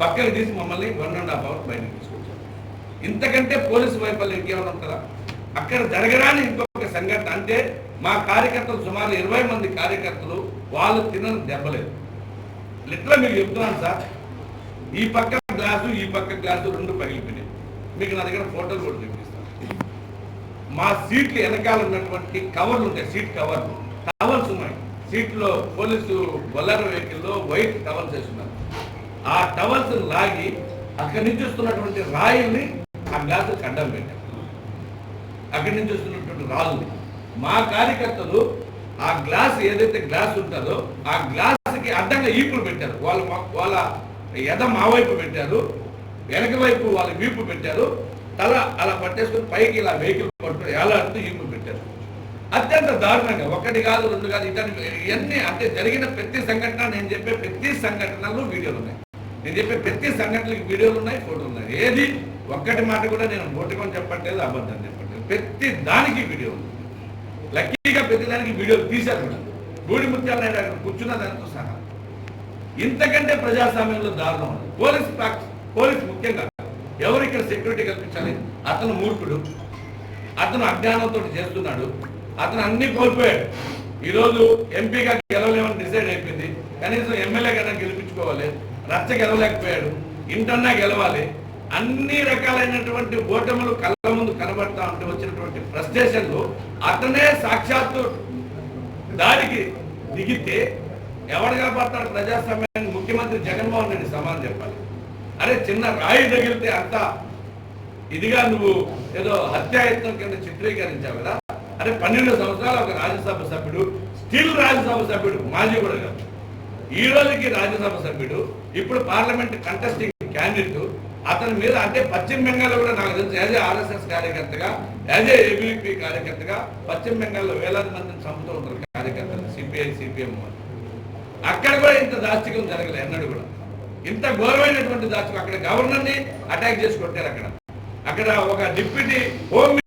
పక్కకి తీసి మమ్మల్ని వన్ అండ్ హాఫ్ అవర్ బయటకు తీసుకొచ్చారు. ఇంతకంటే పోలీసు వైఫల్యం ఇంకేమైనా ఉంటుందా అక్కడ జరగరాని ఇంకొక సంఘటన అంటే మా కార్యకర్తలు సుమారు ఇరవై మంది కార్యకర్తలు వాళ్ళు తినని దెబ్బలేదు. లిట్లా మీకు చెప్తున్నాను సార్ ఈ పక్క గ్లాసు ఈ పక్క గ్లాసు రెండు పగిలిపోయినాయి. మీకు నా దగ్గర ఫోటోలు కూడా చూపిస్తాను. మా సీట్లు వెనకాల ఉన్నటువంటి కవర్లు ఉంటాయి సీట్ కవర్లు. సీట్లో పోలీసు బొల్లర్ వెహికల్లో వైట్ టవల్స్ వేస్తున్నారు ఆ టవల్స్ లాగి అక్కడి నుంచి వస్తున్నటువంటి రాయిల్ని ఆ గ్లాసు అడ్డం పెట్టారు. అక్కడి నుంచి వస్తున్నటువంటి రాళ్ళని. మా కార్యకర్తలు ఆ గ్లాస్ ఏదైతే గ్లాస్ ఉంటుందో ఆ గ్లాస్కి అడ్డంగా ఈపులు పెట్టారు. వాళ్ళ వాళ్ళ ఎద మా వైపు పెట్టారు వెనక వైపు వాళ్ళ వీపు పెట్టారు. తల అలా పట్టేసుకుని పైకి ఇలా వెహికల్ పట్టు అంటూ ఈపులు పెట్టారు. అత్యంత దారుణంగా ఒకటి కాదు రెండు కాదు ఇతని ఇవన్నీ అంటే జరిగిన ప్రతి సంఘటన నేను చెప్పే ప్రతి సంఘటనలో వీడియోలు ఉన్నాయి. నేను చెప్పే ప్రతి సంఘటనకి వీడియోలు ఉన్నాయి ఫోటోలు ఉన్నాయి. ఏది? ఒక్కటి మాట కూడా నేను నోటికొని చెప్పట్లేదు అబద్ధం చెప్పట్లేదు. ప్రతి దానికి వీడియో ఉంది. లక్కీగా ప్రతి దానికి వీడియోలు తీశారు కూడా. గూడి ముత్యాల నాయుడు అక్కడ కూర్చున్న దానితో సహా. ఇంతకంటే ప్రజాస్వామ్యంలో దారుణం ఉంది పోలీస్ పోలీస్ ముఖ్యంగా. ఎవరు ఇక్కడ సెక్యూరిటీ కల్పించాలి? అతను మూర్ఖుడు. అతను అజ్ఞానంతో చేస్తున్నాడు. అతను అన్ని కోల్పోయాడు. ఈరోజు ఎంపీగా గెలవలేమని డిసైడ్ అయిపోయింది. కనీసం ఎమ్మెల్యే కన్నా గెలిపించుకోవాలి రచ్చ గెలవలేకపోయాడు ఇంటన్నా గెలవాలి అన్ని రకాలైనటువంటి ఓటములు కళ్ళ ముందు కనబడతా ఉంటే వచ్చినటువంటి ఫ్రస్ట్రేషన్లు అతనే సాక్షాత్తు దారికి దిగితే ఎవడు కనపడతాడు? ప్రజాస్వామ్యాన్ని ముఖ్యమంత్రి జగన్మోహన్ రెడ్డి సమానం చెప్పాలి. అరే చిన్న రాయి తగిలితే అంత ఇదిగా నువ్వు ఏదో హత్యాయత్నం కింద చిత్రీకరించావు కదా? అంటే పన్నెండు సంవత్సరాలు ఒక రాజ్యసభ సభ్యుడు స్టిల్ రాజ్యసభ సభ్యుడు మాజీ కూడా కాదు. ఈ రోజుకి రాజ్యసభ సభ్యుడు ఇప్పుడు పార్లమెంట్ కంటెస్టింగ్ క్యాండిడేట్ అతని మీద అంటే పశ్చిమ బెంగాల్లో కూడా నాకు తెలుసు యాజ్ ఆర్ఎస్ఎస్ కార్యకర్తగా యాజ్ ఏబీపీ కార్యకర్తగా పశ్చిమ బెంగాల్లో వేలాది మందిని చంపుతూ ఉంటారు కార్యకర్తలు సిపిఐ సిపిఎం అక్కడ కూడా ఇంత దాష్టికం జరగలేదు ఎన్నడూ కూడా. ఇంత ఘోరమైనటువంటి దాష్టికం అక్కడ గవర్నర్ని అటాక్ చేసి కొట్టారు అక్కడ. అక్కడ ఒక డిప్యూటీ హోమ్